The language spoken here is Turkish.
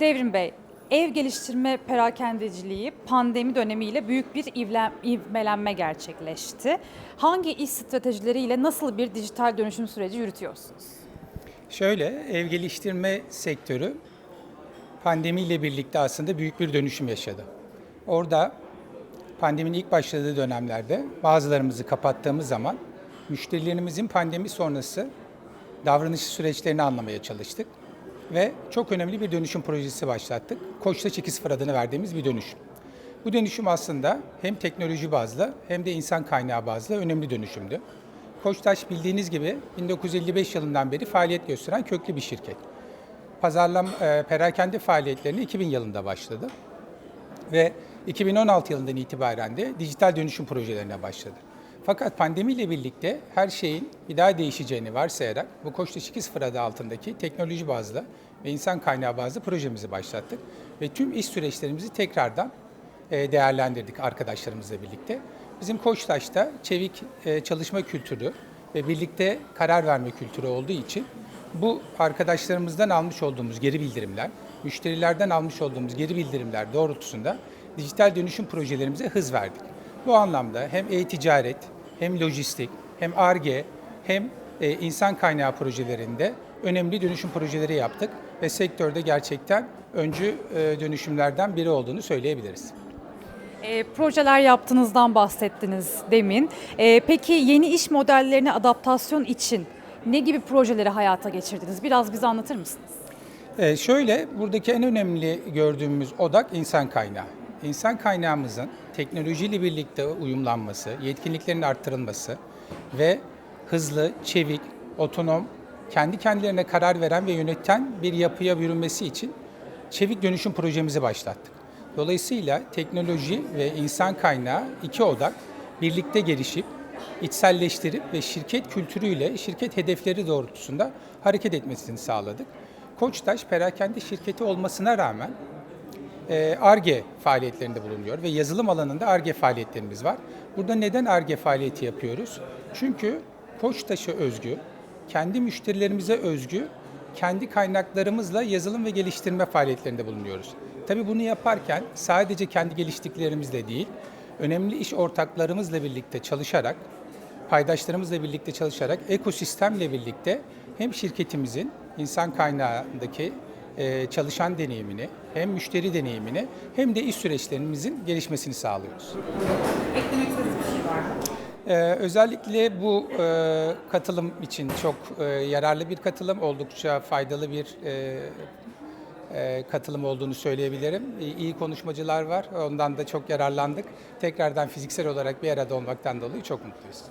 Devrim Bey, ev geliştirme perakendeciliği pandemi dönemiyle büyük bir ivmelenme gerçekleşti. Hangi iş stratejileriyle nasıl bir dijital dönüşüm süreci yürütüyorsunuz? Şöyle, ev geliştirme sektörü pandemiyle birlikte aslında büyük bir dönüşüm yaşadı. Orada pandeminin ilk başladığı dönemlerde bazılarımızı kapattığımız zaman müşterilerimizin pandemi sonrası davranış süreçlerini anlamaya çalıştık. Ve çok önemli bir dönüşüm projesi başlattık. Koçtaş 2.0 adını verdiğimiz bir dönüşüm. Bu dönüşüm aslında hem teknoloji bazlı hem de insan kaynağı bazlı önemli dönüşümdü. Koçtaş bildiğiniz gibi 1955 yılından beri faaliyet gösteren köklü bir şirket. Pazarlam, e, perakende faaliyetlerini 2000 yılında başladı ve 2016 yılından itibaren de dijital dönüşüm projelerine başladı. Fakat pandemiyle birlikte her şeyin bir daha değişeceğini varsayarak bu Koçtaş 2.0 adı altındaki teknoloji bazlı ve insan kaynağı bazlı projemizi başlattık. Ve tüm iş süreçlerimizi tekrardan e, değerlendirdik arkadaşlarımızla birlikte. Bizim Koçtaş'ta çevik e, çalışma kültürü ve birlikte karar verme kültürü olduğu için bu arkadaşlarımızdan almış olduğumuz geri bildirimler, müşterilerden almış olduğumuz geri bildirimler doğrultusunda dijital dönüşüm projelerimize hız verdik. Bu anlamda hem e-ticaret, hem lojistik, hem ARGE, hem e, insan kaynağı projelerinde önemli dönüşüm projeleri yaptık ve sektörde gerçekten öncü e, dönüşümlerden biri olduğunu söyleyebiliriz. E, projeler yaptığınızdan bahsettiniz demin. E, peki yeni iş modellerine adaptasyon için ne gibi projeleri hayata geçirdiniz? Biraz bize anlatır mısınız? Ee, şöyle, buradaki en önemli gördüğümüz odak insan kaynağı. İnsan kaynağımızın teknolojiyle birlikte uyumlanması, yetkinliklerin arttırılması ve hızlı, çevik, otonom, kendi kendilerine karar veren ve yöneten bir yapıya bürünmesi için çevik dönüşüm projemizi başlattık. Dolayısıyla teknoloji ve insan kaynağı iki odak birlikte gelişip içselleştirip ve şirket kültürüyle şirket hedefleri doğrultusunda hareket etmesini sağladık. Koçtaş perakende şirketi olmasına rağmen ARGE faaliyetlerinde bulunuyor ve yazılım alanında ARGE faaliyetlerimiz var. Burada neden ARGE faaliyeti yapıyoruz? Çünkü Koçtaş'a özgü, kendi müşterilerimize özgü, kendi kaynaklarımızla yazılım ve geliştirme faaliyetlerinde bulunuyoruz. Tabii bunu yaparken sadece kendi geliştiklerimizle değil, önemli iş ortaklarımızla birlikte çalışarak, paydaşlarımızla birlikte çalışarak, ekosistemle birlikte hem şirketimizin insan kaynağındaki e, çalışan deneyimini, hem müşteri deneyimini hem de iş süreçlerimizin gelişmesini sağlıyoruz. Eklemek istediğiniz bir şey var mı? Ee, özellikle bu e, katılım için çok e, yararlı bir katılım, oldukça faydalı bir e, e, katılım olduğunu söyleyebilirim. İyi, iyi konuşmacılar var, ondan da çok yararlandık. Tekrardan fiziksel olarak bir arada olmaktan dolayı çok mutluyuz.